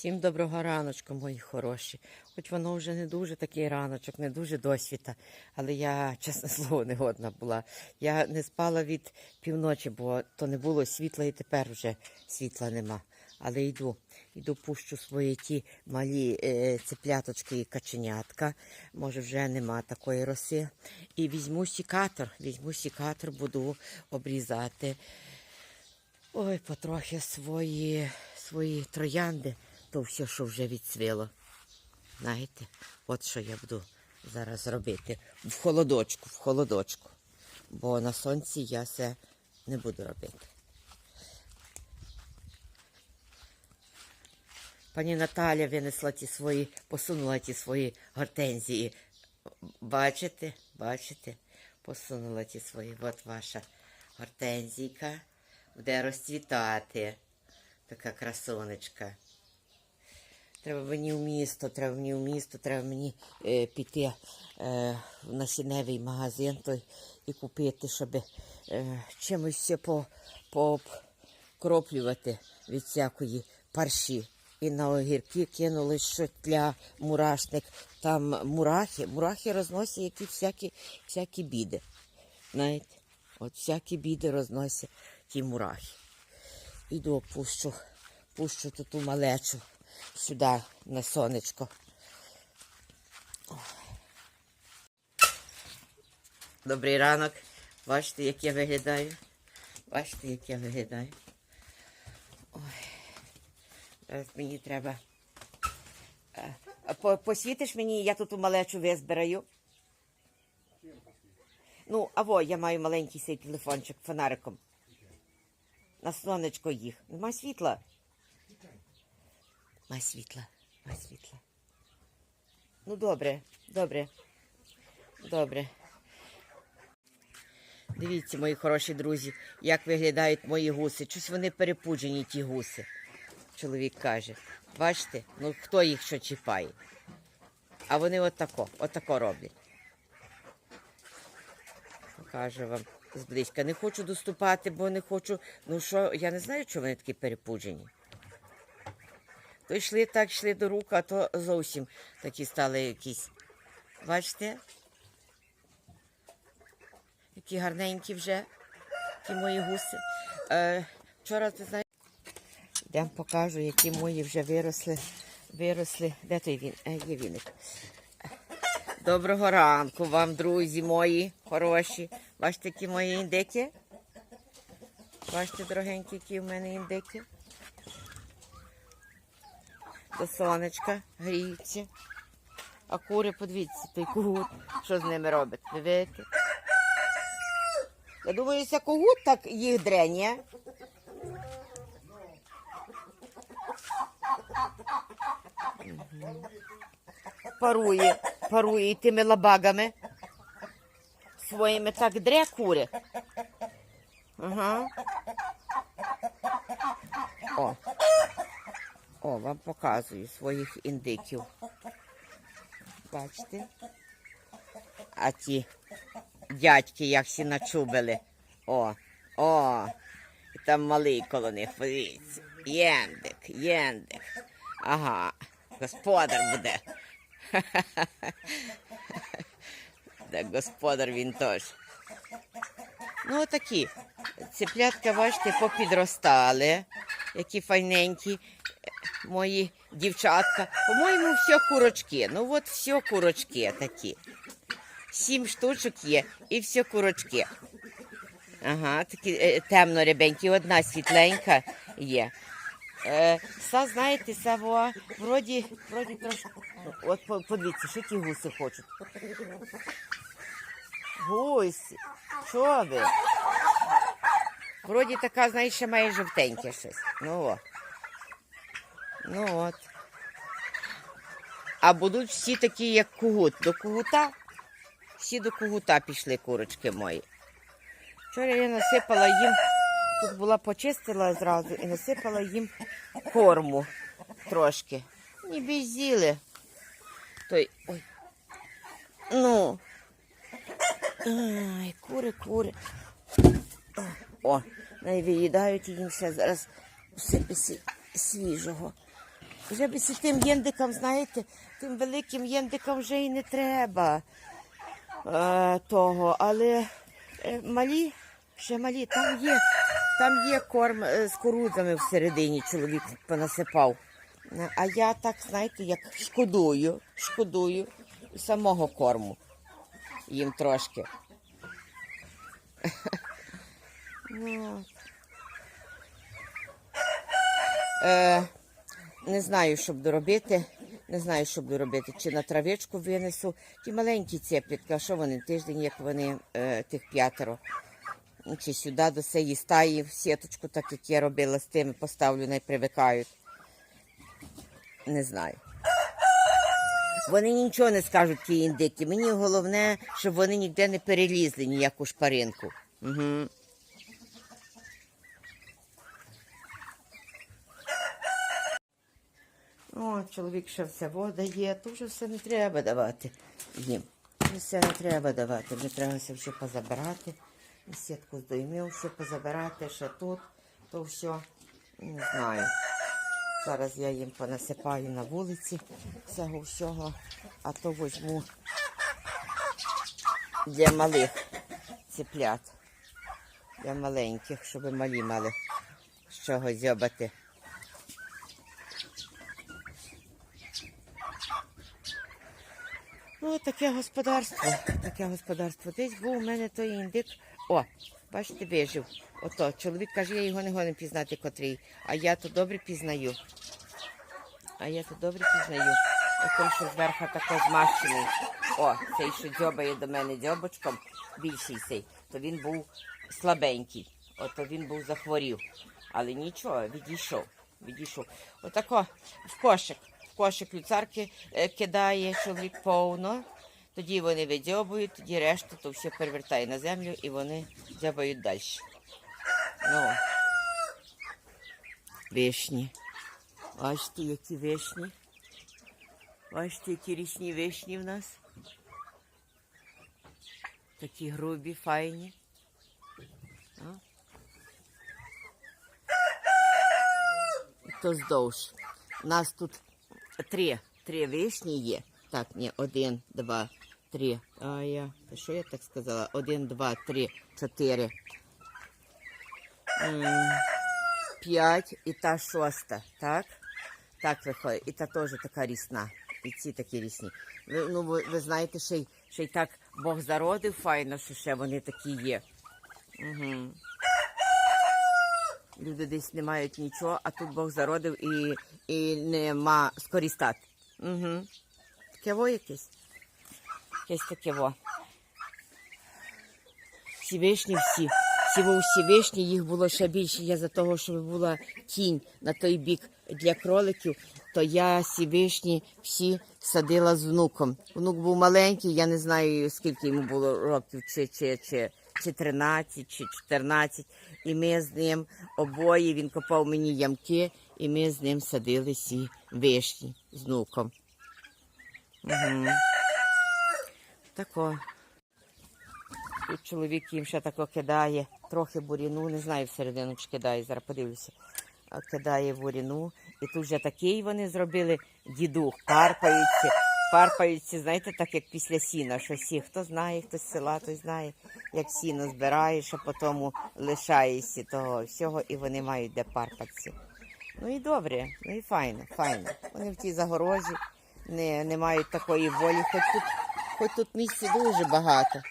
Всім доброго раночку, мої хороші. Хоч воно вже не дуже такий раночок, не дуже досвіта, але я, чесне слово, не годна була. Я не спала від півночі, бо то не було світла і тепер вже світла нема. Але йду, йду пущу свої ті малі е, цепляточки і каченятка. Може, вже нема такої роси. І візьму сікатор, візьму сікатор, буду обрізати. Ой, потрохи свої, свої троянди, то все, що вже відцвіло. Знаєте, от що я буду зараз робити. В холодочку, в холодочку. Бо на сонці я це не буду робити. Пані Наталя винесла ті свої, посунула ті свої гортензії. Бачите, бачите, посунула ті свої. От ваша гортензійка буде розцвітати. Така красонечка. Треба мені в місто, треба мені в місто, треба мені е, піти е, в насінневий магазин той і купити, щоб е, чимось все по, покроплювати від всякої парші. І на огірки кинули що для мурашник. Там мурахи, мурахи розносять які всякі, всякі біди. Знаєте, от всякі біди розносять ті мурахи. Іду, пущу, пущу ту малечу сюди на сонечко. Добрий ранок. Бачите, як я виглядаю? Бачите, як я виглядаю? Ой. Зараз мені треба. Е, Посвітиш мені, я тут ту малечу визбираю. Ну, або я маю маленький цей телефончик фонариком. На сонечко їх. Нема світла. Май світла, май світла. Ну, добре, добре. Добре. Дивіться, мої хороші друзі, як виглядають мої гуси. Щось вони перепуджені, ті гуси. Чоловік каже. Бачите, ну хто їх що чіпає? А вони отако, отако роблять. Покажу вам зблизька. Не хочу доступати, бо не хочу. Ну що, я не знаю, чого вони такі перепуджені. То йшли так, йшли до рук, а то зовсім такі стали якісь. Бачите? Які гарненькі вже, ті мої гуси. Е, вчора, ти знаєш, йдемо покажу, які мої вже виросли. Виросли. Де той він? Е, є віник. Доброго ранку вам, друзі мої хороші. Бачите, які мої індики? Бачите, дорогенькі, які в мене індики? До сонечка гріються. А кури, подивіться, той кугут, що з ними робить. Ви? Я думаю, це кугут так їх дреня. Парує, парує тими лабагами. Своїми так дре кури. Ага. О. О, вам показую своїх індиків. Бачите? А ті дядьки як всі начубили. О, о, там малий коло них, подивіться. Єндик, єндик. Ага, господар буде. Так, господар він теж. Ну, отакі. Ціплятка, бачите, попідростали, які файненькі мої дівчатка. По-моєму, все курочки. Ну от все курочки такі. Сім штучок є і все курочки. Ага, такі е, темно-рябенькі, одна світленька є. Е, са, знаєте, са, во, вроді, вроді трошки. От подивіться, що ті гуси хочуть. Гусь, що ви? Вроді така, знаєш, ще має жовтеньке щось. Ну о. Ну от. А будуть всі такі, як кугут. До кугута. Всі до кугута пішли курочки мої. Вчора я насипала їм, тут була почистила зразу і насипала їм корму трошки. Ніби з'їли. Той. Ой. Ну. Ай, кури, кури. О, най виїдають їм ще зараз все свіжого. Вже би сі тим єндикам, знаєте, тим великим єндикам вже і не треба е, того. Але е, малі, ще малі, там є, там є корм е, з курудзами всередині, чоловік понасипав. А я так, знаєте, як шкодую, шкодую самого корму їм трошки. Ну, Е, не знаю, що буду робити. Не знаю, що буду робити. Чи на травичку винесу. Ті маленькі цеплітки, а що вони тиждень, як вони е, тих п'ятеро. Чи сюди до цієї стаї в сіточку, так як я робила з тими, поставлю, не привикають. Не знаю. Вони нічого не скажуть, ті індики. Мені головне, щоб вони ніде не перелізли ніяку шпаринку. Угу. Чоловік ще все вода є, то вже все не треба давати їм. Все не треба давати. Вже треба все ще позабирати. І Сітку з доймів все позабирати, ще тут, то все. Не знаю. Зараз я їм понасипаю на вулиці всього всього, а то візьму для малих ціплят. Для маленьких, щоб малі мали з чого зьобати. Ну, таке господарство. Таке господарство. Десь був у мене той індик. О, бачите, вижив. Ото чоловік каже, я його не гоним пізнати котрий. А я то добре пізнаю. А я то добре пізнаю. Ото, що зверху тако змащений. О, цей, що дзьобає до мене дзьобочком, більший цей, то він був слабенький. Ото він був захворів. Але нічого, відійшов. Відійшов. Отако в кошик. Кошик люцарки е, кидає чоловік повно. Тоді вони видьобують, тоді решту то все перевертає на землю і вони дзьобають далі. Ну, вишні. Бачите, які вишні. Бачите, які річні вишні в нас. Такі грубі, файні. А? І То здовж. У нас тут три, три вишні є. Так, ні, один, два, три. А я, що я так сказала? Один, два, три, чотири. П'ять і та шоста, так? Так виходить. І та теж така рісна. І ці такі рісні. Ви, ну, ви, ви знаєте, ще й, ще й так Бог зародив файно, що ще вони такі є. Угу. Люди десь не мають нічого, а тут Бог зародив і, і нема скорістати. Угу. Таке во якесь. Якесь таке во. Всі вишні всі. Всі всі вишні, їх було ще більше. Я за того, щоб була тінь на той бік для кроликів, то я ці вишні всі садила з внуком. Внук був маленький, я не знаю, скільки йому було років, чи, чи, чи, чи 13, чи 14. І ми з ним обоє, він копав мені ямки, і ми з ним садили ці вишні з внуком. Угу. Тако. Тут чоловік їм ще тако кидає, трохи буріну, не знаю всередину чи кидає, зараз подивлюся. А Кидає буріну. І тут вже такий вони зробили дідух, парпаються, парпаються, знаєте, так як після сіна, що всі, хто знає, хто з села, той знає, як сіно збираєш, а потім лишаєшся того всього, і вони мають де парпатися. Ну і добре, ну і файно, файно. Вони в тій загорожі не, не мають такої волі, хоч тут, хоч тут місця дуже багато.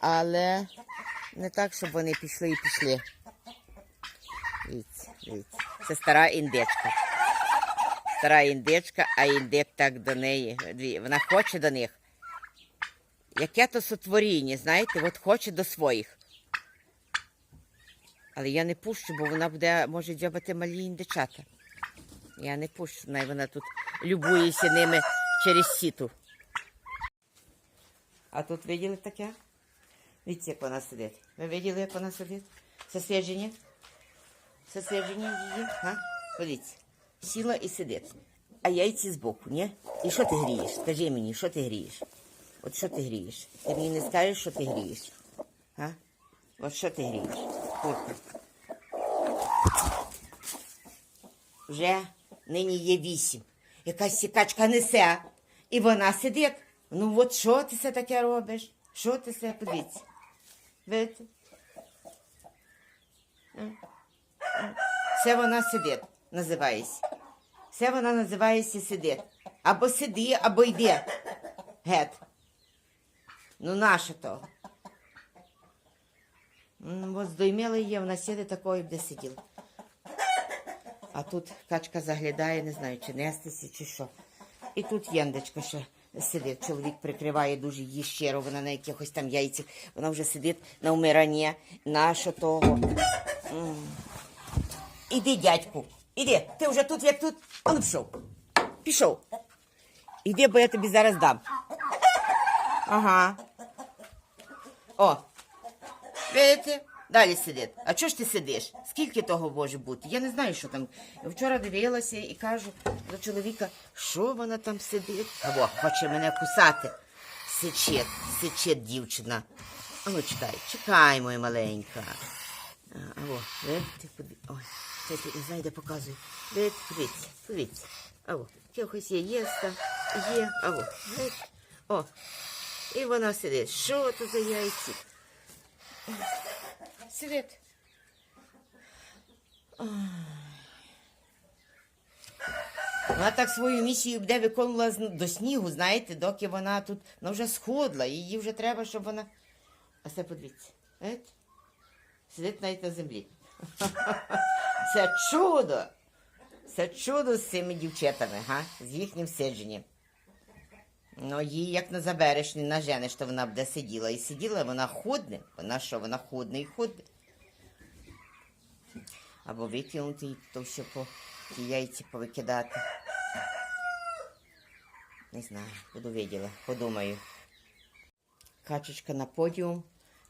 Але не так, щоб вони пішли і пішли. Дивіться, дивіться. Це стара індичка. Стара індичка, а індик так до неї. Вона хоче до них. Яке то сотворіння, знаєте, от хоче до своїх. Але я не пущу, бо вона буде, може дзьобати малі індичата. Я не пущу, най вона тут любується ними через сіту. А тут виділи таке? Дивіться, як вона сидить. Ви виділи, як вона сидить? Це свіження? Це свіження її? А? Подивіться. Сіла і сидить. А яйці збоку, ні? І що ти грієш? Скажи мені, що ти грієш? От що ти грієш? Ти мені не скажеш, що ти грієш? А? От що ти грієш? Вже нині є вісім. Якась сікачка несе. І вона сидить. Ну от що ти це таке робиш? Що ти це подивіться? Видите? Це вона сидить, називається. Це вона називається сидить. Або сиди, або йди. Гет. Ну, наше то. От здойміли її, вона сидить такою, де сиділа. А тут качка заглядає, не знаю, чи нестися, чи що. І тут яндечка ще сидить. Чоловік прикриває дуже її щиро, вона на якихось там яйцях. Вона вже сидить на вмиранні. Нащо того? Іди, дядьку, іди. Ти вже тут, як тут. А ну пішов. Пішов. Іди, бо я тобі зараз дам. Ага. О. Видите? Далі сидить. А чого ж ти сидиш? Скільки того може бути? Я не знаю, що там. Вчора дивилася і кажу до чоловіка, що вона там сидить. Або хоче мене кусати. Сичить, сичить дівчина. А ну чекай, чекай, моя маленька. Або, видите, подиві- Ой, це ти не знаю, де. Видите, подивіться, подивіться. Або, якось є, є є, або, видите. О, і вона сидить. Що то за яйці? Ой. Вона так свою місію буде виконувала до снігу, знаєте, доки вона тут вона вже сходла, її вже треба, щоб вона. А це подивіться. Знаєте? Сидить навіть на землі. Це чудо! Це чудо з цими дівчатами, га? з їхнім сидженням. Ну, її як не забереш, не наженеш, то вона буде сиділа. І сиділа, вона худне. Вона що, вона худне і худне. Або викинути і то все по ті яйці повикидати. Не знаю, буду виділа, подумаю. Качечка на подіум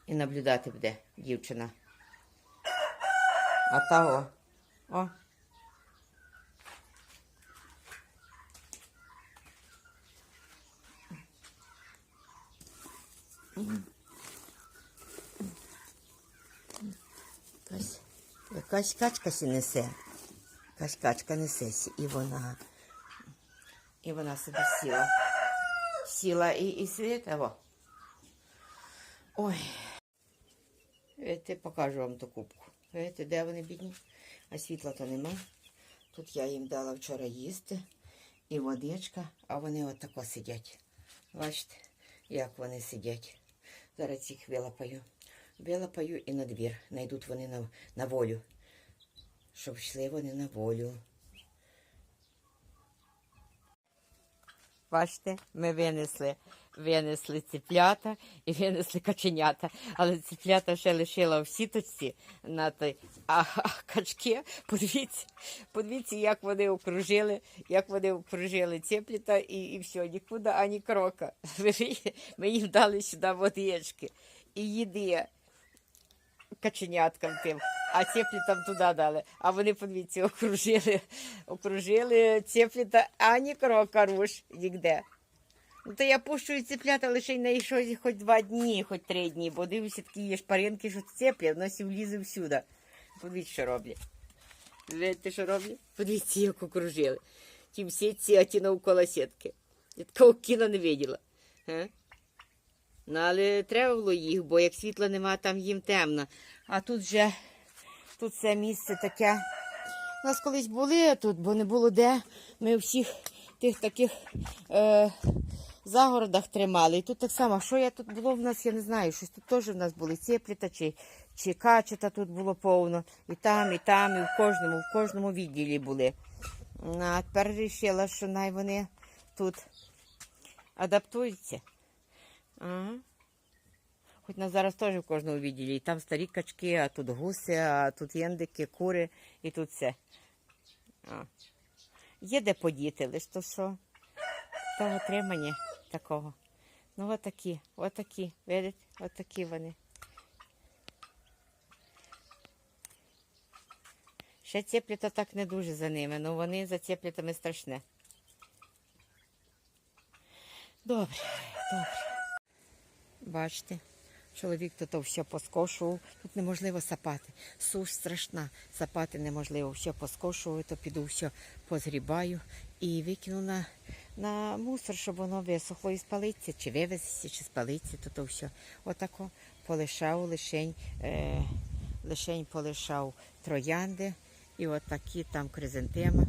і наблюдати буде дівчина. А та о. О. Якась, якась качка сі несе. Якась качка несеся. І вона. І вона собі сіла. Сіла і, і. Або. Ой. Видите, покажу вам ту кубку. Видите, де вони бідні? А світла то нема. Тут я їм дала вчора їсти і водичка, а вони отако сидять. Бачите, як вони сидять. Зараз їх вилапаю. Вилапаю і на двір. Найдуть вони на, на волю. Щоб йшли вони на волю. Бачите, ми винесли, винесли ціплята і винесли каченята. Але ціплята ще лишила в сіточці на той. А, а качки, подивіться, подивіться, як вони окружили, як вони окружили ціплята і, і все, нікуди ані крока. Ми їм дали сюди водички і їди каченяткам тим, а цеплі там туди дали. А вони, подивіться, окружили, окружили цеплі та ані крока руш нігде. Ну, то я пущу і цеплята лише на щось хоч два дні, хоч три дні, бо дивлюся, такі є шпаринки, що цеплять, воно сі влізе всюди. Подивіться, що роблять. Видите, що роблять? Подивіться, як окружили. Ті в сітці, а ті навколо сітки. Я такого кіно не виділа. Ну, але треба було їх, бо як світла нема, там їм темно. А тут вже тут це місце таке. У нас колись були тут, бо не було де. Ми всіх тих таких е, загородах тримали. І тут так само, що я тут було в нас, я не знаю, щось тут теж в нас були цепліта чи, чи качета тут було повно. І там, і там, і в кожному, в кожному відділі були. Ну, А тепер вирішила, що най вони тут адаптуються. Ага. Хоч нас зараз теж в кожному відділі. І там старі качки, а тут гуси, а тут єндики, кури і тут все. А. Є де подіти, лиш то що. Та отримання такого. Ну, отакі, отакі, видите, отакі вони. Ще цепліта так не дуже за ними, але вони за цеплітами страшне. Добре, добре. Бачите, Чоловік тут все поскошував. Тут неможливо сапати. Суш страшна. Сапати неможливо. Все поскошував, то піду все позгрібаю і викину на, на мусор, щоб воно висохло і спалиться, чи вивезеться, чи спалиться, то то все. Отако полишав лишень, е, лишень полишав троянди. І от такі там кризантема.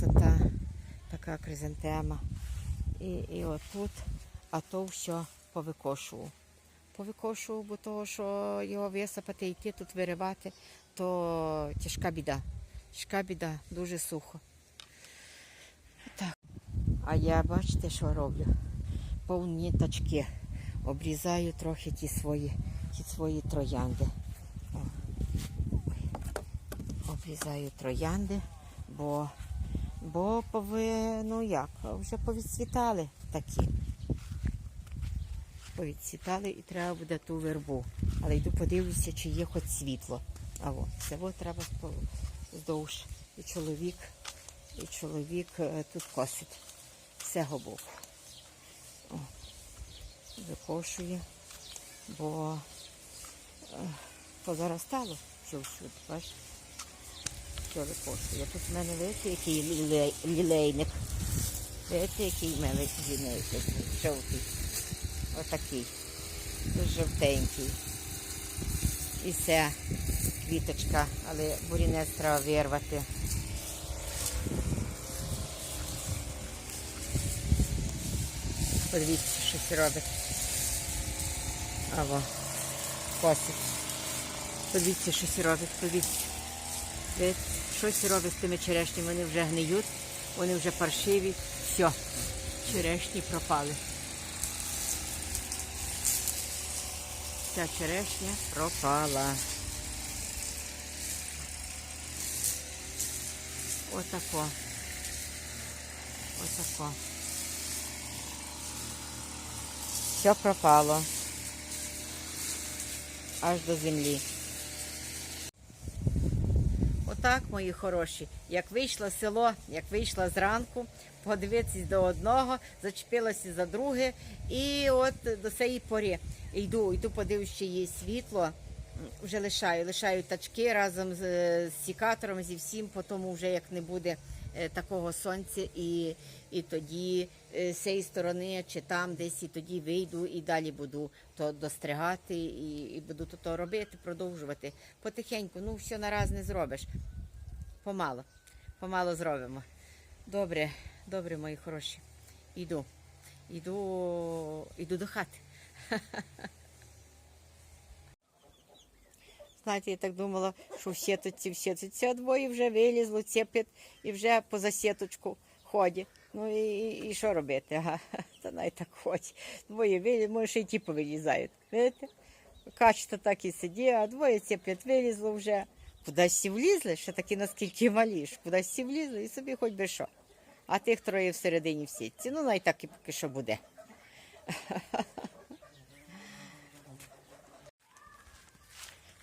То та, така кризантема. І, і отут, а то все повикошував. Повикошував, бо того, що його висипати, йти тут виривати, то тяжка біда. Тяжка біда, дуже сухо. Так. А я бачите, що роблю? Повні тачки. Обрізаю трохи ті свої, ті свої троянди. Обрізаю троянди, бо, бо пови, ну як, вже повідцвітали такі. Повідцвітали і треба буде ту вербу. Але йду подивлюся, чи є хоч світло. А от, це от треба вздовж. І чоловік, і чоловік е, тут косить. З цього боку. О, викошує, бо е, позаростало все всюди, бачите? Все викошує. Тут в мене видите, який лілей- лілейник. Видите, який в мене лілейник жовтий. Отакий. Жовтенький. І це квіточка, але бурінець треба вирвати. Подивіться, щось робить. Або косить. Подивіться, щось робить, подивіться. Щось робить з тими черешнями, вони вже гниють, вони вже паршиві. Все, черешні пропали. Ця черешня пропала. Отако. Отако. Все пропало. Аж до землі. Отак, мої хороші, як вийшло село, як вийшла зранку, подивитися до одного, зачепилася за друге, і от до цієї пори йду, йду подивлюсь, чи є світло. Вже лишаю, лишаю тачки разом з, е, з сікатором, зі всім, по тому вже як не буде е, такого сонця, і, і тоді е, з цієї сторони, чи там десь, і тоді вийду і далі буду то достригати, і, і буду то, то робити, продовжувати. Потихеньку, ну все нараз не зробиш. Помало, помало зробимо. Добре, добре, мої хороші. Іду. Іду, іду до хати. Знаєте, я так думала, що в сіточці, в сіточці, а двоє вже вилізло, цепить і вже поза сіточку ходять. Ну і, і, що робити? Ага, та навіть так ходять. Двоє вилізло, може ще й ті повилізають. Видите? Качта так і сидить, а двоє цеплять вилізло вже. Кудись всі влізли, ще таки наскільки малі, ж кудись всі влізли і собі хоч би що. А тих троє всередині в сітці. Ну, навіть так і поки що буде.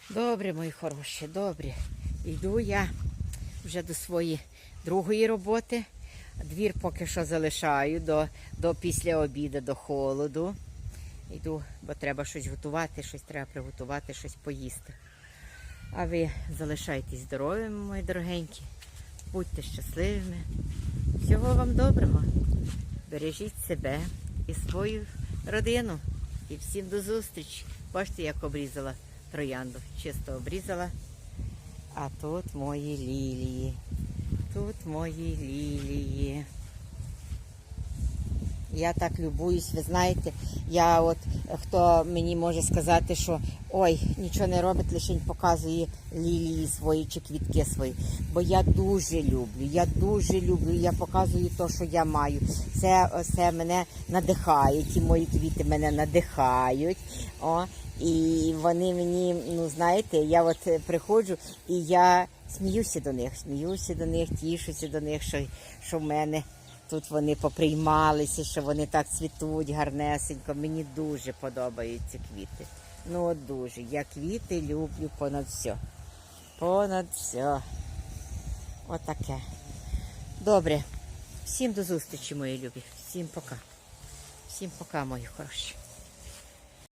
Добре, мої хороші, добре. Йду я вже до своєї другої роботи. Двір поки що залишаю до, до після обіду, до холоду. Йду, бо треба щось готувати, щось треба приготувати, щось поїсти. А ви залишайтесь здоровими, мої дорогенькі. Будьте щасливими. Всього вам доброго. Бережіть себе і свою родину. І всім до зустрічі. Бачите, як обрізала троянду. Чисто обрізала. А тут мої лілії. Тут мої лілії. Я так любуюсь, ви знаєте, я от хто мені може сказати, що ой, нічого не робить, лише показує лілії свої чи квітки свої. Бо я дуже люблю, я дуже люблю, я показую те, що я маю. Це, це мене надихає, ті мої квіти мене надихають. О, і вони мені, ну знаєте, я от приходжу і я сміюся до них, сміюся до них, тішуся до них, що, що в мене. Тут вони поприймалися, що вони так цвітуть гарнесенько. Мені дуже подобаються квіти. Ну от дуже. Я квіти люблю понад все. Понад все. Отаке. Добре. Всім до зустрічі, мої любі. Всім пока. Всім пока, мої хороші.